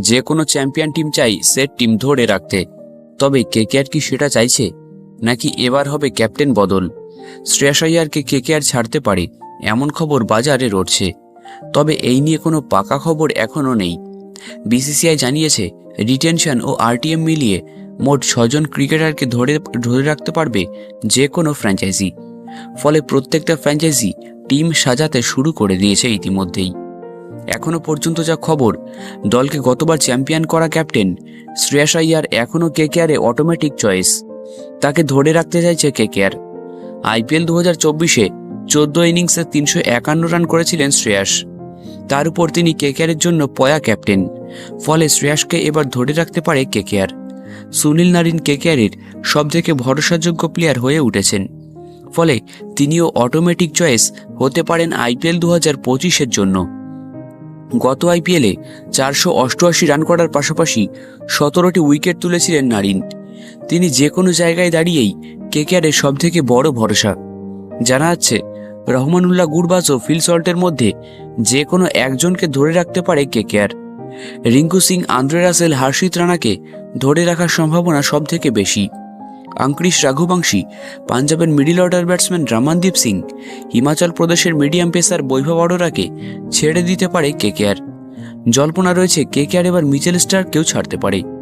যে কোনো champion team চাই সে টিম ধরে রাখতে। তবে কে কেকেআর কি সেটা চাইছে? নাকি এবার হবে ক্যাপ্টেন বদল? শ্রেয়াস আইয়ারকে কেকেআর ছাড়তে পারে? এমন খবর বাজারে রটছে। তবে এই নিয়ে কোনো পাকা খবর এখনও নেই। বিসিসিআই জানিয়েছে, রিটেনশন ও আরটিএম মিলিয়ে মোট ছজন ক্রিকেটারকে ধরে ধরে রাখতে পারবে যে কোনো ফ্র্যাঞ্চাইজি। ফলে প্রত্যেকটা ফ্র্যাঞ্চাইজি টিম সাজাতে শুরু করে দিয়েছে ইতিমধ্যেই। এখনও পর্যন্ত যা খবর, দলকে গতবার চ্যাম্পিয়ন করা ক্যাপ্টেন শ্রেয়াস আইয়ার এখনও কে কেকেআরে অটোমেটিক চয়েস তাকে ধরে রাখতে চাইছে কে কেকেআর। আইপিএল দু হাজার চব্বিশে চোদ্দ ইনিংসে তিনশো একান্ন রান করেছিলেন শ্রেয়াস। তার উপর তিনি কে কেকেআরের জন্য পয়া ক্যাপ্টেন, ফলে শ্রেয়াসকে এবার ধরে রাখতে পারে কে কেকেআর। সুনীল নারিন কেকেআরের সবথেকে ভরসাযোগ্য প্লেয়ার হয়ে উঠেছেন, ফলে তিনিও অটোমেটিক চয়েস হতে পারেন আইপিএল দু হাজার পঁচিশের জন্য। গত আইপিএলে চারশো অষ্টআশি রান করার পাশাপাশি সতেরোটি উইকেট তুলেছিলেন নারিন। তিনি যে কোনো জায়গায় দাঁড়িয়েই কেকেআরের সবথেকে বড় ভরসা। জানা যাচ্ছে রহমানুল্লাহ গুরবাজ ও ফিল সল্টের মধ্যে যে কোনো একজনকে ধরে রাখতে পারে KKR. Rinku Singh, Andre Russell, Harshit রানাকে ধরে রাখার সম্ভাবনা সবথেকে বেশি। আঙ্করিশ রাঘুবংশী, পাঞ্জাবের middle order batsman Ramandeep Singh, Himachal প্রদেশের মিডিয়াম পেসার বৈভব অরোরাকে ছেড়ে দিতে পারে কেকেআর জল্পনা রয়েছে কেকেআর এবার মিচেল স্টার কেউ ছাড়তে পারে।